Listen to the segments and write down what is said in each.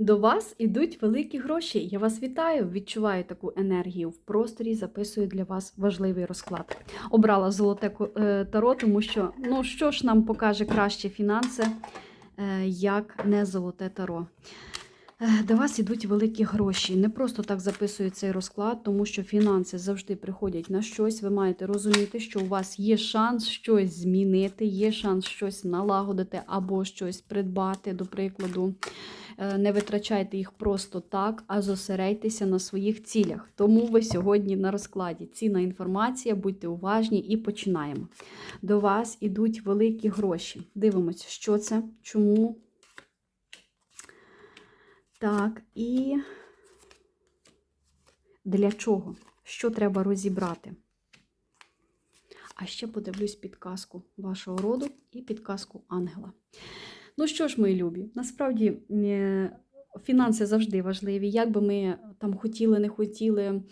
До вас ідуть великі гроші. Я вас вітаю, відчуваю таку енергію в просторі, записую для вас важливий розклад. Обрала золоте е, таро, тому що ну що ж нам покаже краще фінанси, е, як не золоте таро. Е, До вас ідуть великі гроші. Не просто так записую цей розклад, тому що фінанси завжди приходять на щось. Ви маєте розуміти, що у вас є шанс щось змінити, є шанс щось налагодити або щось придбати, до прикладу. Е, Не витрачайте їх просто так, а зосередьтеся на своїх цілях. Тому ви сьогодні на розкладі. Цінна інформація, будьте уважні і починаємо. До вас ідуть великі гроші. Дивимося, що це, чому. Так, і для чого? Що треба розібрати? А ще подивлюсь підказку вашого роду і підказку ангела. Ну що ж, мої любі, насправді е, фінанси завжди важливі. Як би ми там хотіли, не хотіли,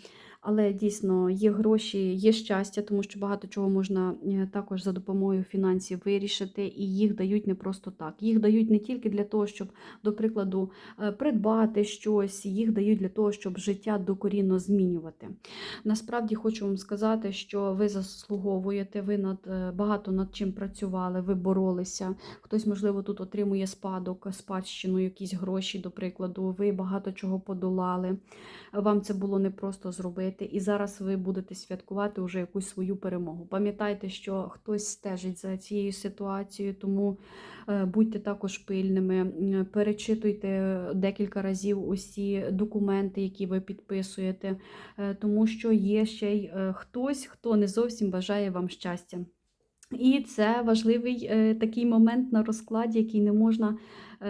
але дійсно є гроші, є щастя, тому що багато чого можна е, також за допомогою фінансів вирішити, і їх дають не просто так. Їх дають не тільки для того, щоб, до прикладу, е, придбати щось, їх дають для того, щоб життя докорінно змінювати. Насправді хочу вам сказати, що ви заслуговуєте, ви над е, багато над чим працювали, ви боролися. Хтось, можливо, тут отримує спадок, спадщину, якісь гроші, до прикладу. Ви багато чого подолали. Вам це було непросто зробити, і зараз ви будете святкувати вже якусь свою перемогу. Пам'ятайте, що хтось стежить за цією ситуацією, тому е, будьте також пильними, перечитуйте декілька разів усі документи, які ви підписуєте, е, тому що є ще й е, хтось, хто не зовсім бажає вам щастя. І це важливий такий момент на розкладі, який не можна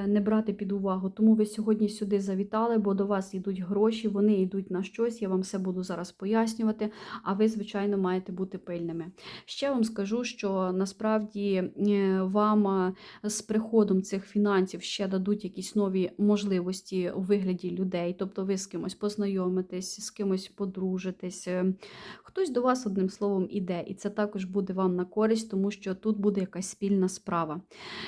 не брати під увагу. Тому ви сьогодні сюди завітали, бо до вас йдуть гроші, вони йдуть на щось. Я вам все буду зараз пояснювати. А ви, звичайно, маєте бути пильними. Ще вам скажу, що насправді е, вам е, з приходом цих фінансів ще дадуть якісь нові можливості у вигляді людей. Тобто ви з кимось познайомитесь, з кимось подружитесь. е, Хтось до вас одним словом іде, і це також буде вам на користь, тому що тут буде якась спільна справа.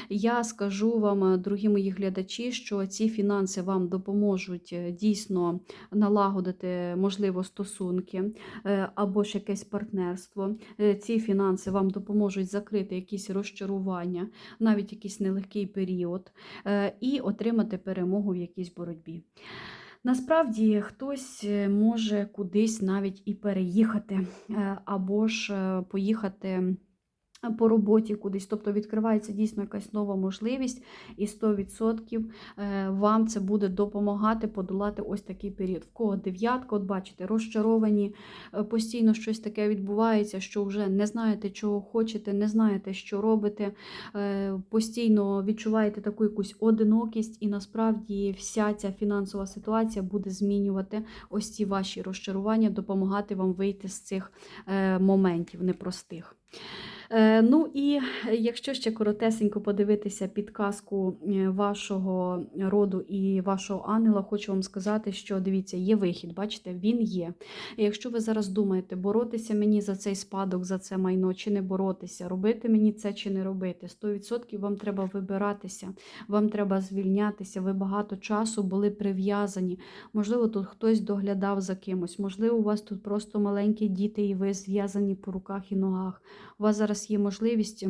Я скажу вам, е, мої глядачі, що ці фінанси вам допоможуть е, дійсно налагодити, можливо, стосунки е, або ж якесь партнерство. Е, Ці фінанси вам допоможуть закрити якісь розчарування, навіть якийсь нелегкий період, і отримати перемогу в якійсь боротьбі. Насправді хтось може кудись навіть і переїхати, або ж поїхати по роботі кудись. Тобто відкривається дійсно якась нова можливість, і 100% е, вам це буде допомагати подолати ось такий період. В кого дев'ятка, от бачите, розчаровані, е, постійно щось таке відбувається, що вже не знаєте, чого хочете, не знаєте, що робите, е, постійно відчуваєте таку якусь одинокість, і насправді вся ця фінансова ситуація буде змінювати ось ці ваші розчарування, допомагати вам вийти з цих моментів непростих. Е, Ну і якщо ще коротесенько подивитися підказку е, вашого роду і вашого ангела, хочу вам сказати, що дивіться, є вихід, бачите, він є. Якщо ви зараз думаєте, боротися мені за цей спадок, за це майно, чи не боротися, робити мені це чи не робити, 100% вам треба вибиратися, вам треба звільнятися. Ви багато часу були прив'язані. Можливо, тут хтось доглядав за кимось, можливо, у вас тут просто маленькі діти, і ви зв'язані по руках і ногах. У вас зараз є можливість.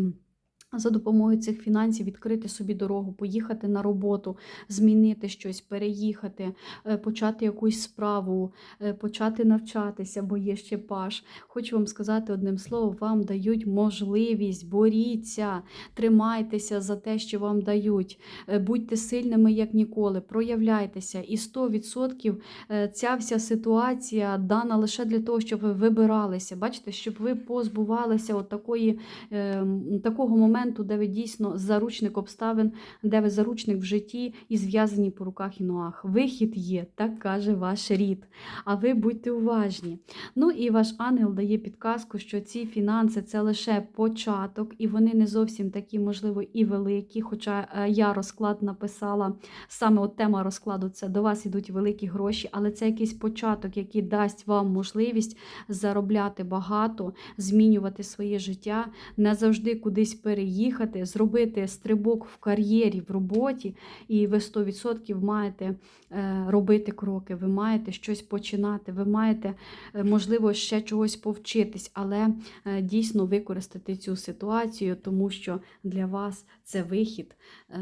За допомогою цих фінансів відкрити собі дорогу, поїхати на роботу, змінити щось, переїхати, е, почати якусь справу, е, почати навчатися, бо є ще паш. Хочу вам сказати одним словом, вам дають можливість, боріться, тримайтеся за те, що вам дають. Е, Будьте сильними, як ніколи, проявляйтеся. І 100% е, ця вся ситуація дана лише для того, щоб ви вибиралися. Бачите, щоб ви позбувалися от такої, е, такого моменту, де ви дійсно заручник обставин, де ви заручник в житті і зв'язані по руках і ногах. Вихід є, так каже ваш рід. А ви будьте уважні. Ну і ваш ангел дає підказку, що ці фінанси це лише початок, і вони не зовсім такі, можливо, і великі. Хоча е, я розклад написала, саме от тема розкладу це до вас ідуть великі гроші, але це якийсь початок, який дасть вам можливість заробляти багато, змінювати своє життя, не завжди кудись переїхати. Переїхати, зробити стрибок в кар'єрі, в роботі, і ви 100% маєте е, робити кроки, ви маєте щось починати, ви маєте, е, можливо, ще чогось повчитись, але е, дійсно використати цю ситуацію, тому що для вас це вихід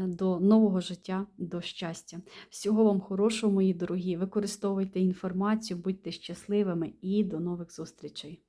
до нового життя, до щастя. Всього вам хорошого, мої дорогі. Використовуйте інформацію, будьте щасливими і до нових зустрічей.